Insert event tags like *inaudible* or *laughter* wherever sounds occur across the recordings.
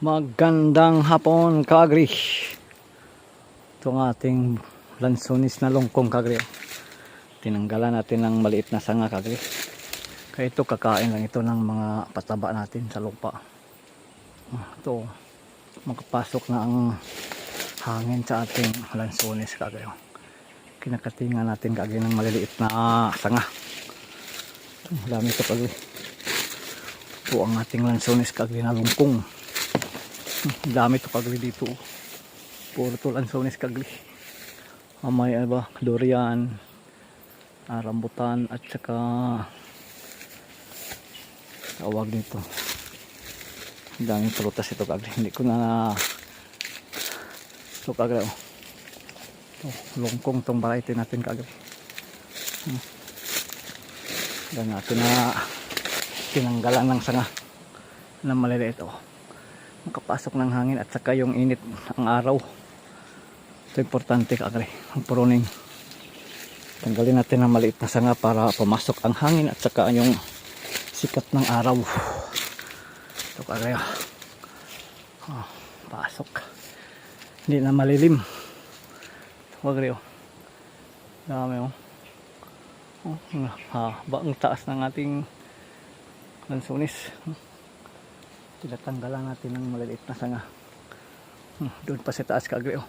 Magandang hapon, Kagri. Ito ang ating lansonis na longkong, Kagri. Tinanggalan natin ng maliit na sanga, Kagri. Kaya ito, kakain lang ito ng mga pataba natin sa lupa. Ah, Ito, makapasok na ang hangin sa ating lansonis, Kagri. Kinakatinga natin, Kagri, ng maliliit na sanga. Ang dami ito, Kagri. Ito ang ating lansonis, Kagri, na longkong. *laughs* Dami to kagli dito. Puro to lansones kagli. Amay ano ba, durian, ah, rambutan at saka tawag nito. Daming prutas ito kagli. Hindi ko na ito kagli. Oh. Ito, longkong tong variety natin kagli. Hmm. Dan natin na tinanggalan ng sanga na maliliit oh makapasok ng hangin at saka yung init ang araw. Ito importante kakari ang pruning tanggalin natin ang maliit na sanga para pumasok ang hangin at saka yung sikat ng araw. Ito kakari oh, pasok. Hindi na malilim. Ito kakari oh. Dami oh. Oh haba ang taas ng ating lansonis tinatanggalan natin ng maliliit na sanga. Hmm, doon pa sa taas kagri oh.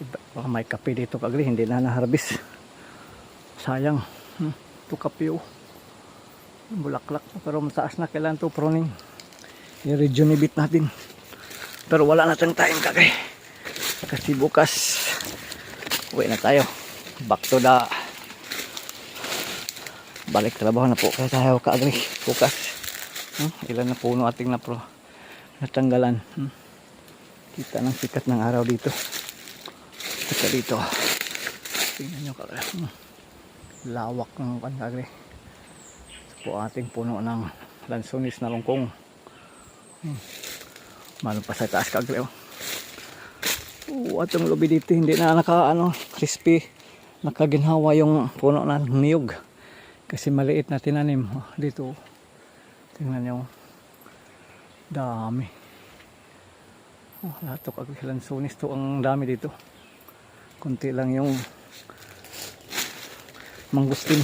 Iba- baka may kape dito kagri hindi na naharbis sayang. Hmm, ito kape oh. bulaklak pero mataas na kailangan to pruning i-rejuvenate natin. Pero wala na tayong time kagri kasi bukas uwi na tayo. Back to the balik trabaho na po kaya tayo kaagri bukas hmm? ilan na puno ating na pro natanggalan hmm? kita ng sikat ng araw dito kita dito tingnan nyo kaagri hmm? lawak ng pan kaagri ito po ating puno ng lansonis na lungkong hmm. malong pa sa taas kaagri oh. Oo, at yung lobby dito hindi na naka ano, crispy nakaginhawa yung puno ng niyog kasi maliit na tinanim. Dito. Tingnan nyo dami. Oh, lahat to kagilansonis to. Ang dami dito. Kunti lang yung mangustin.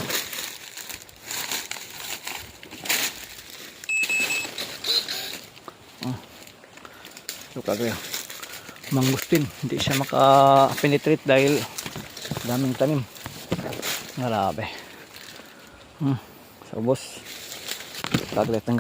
Oh. kagaya. Mangustin. Hindi siya maka-penetrate dahil daming tanim. Grabe Hmm. Sa ubos. Taglit ng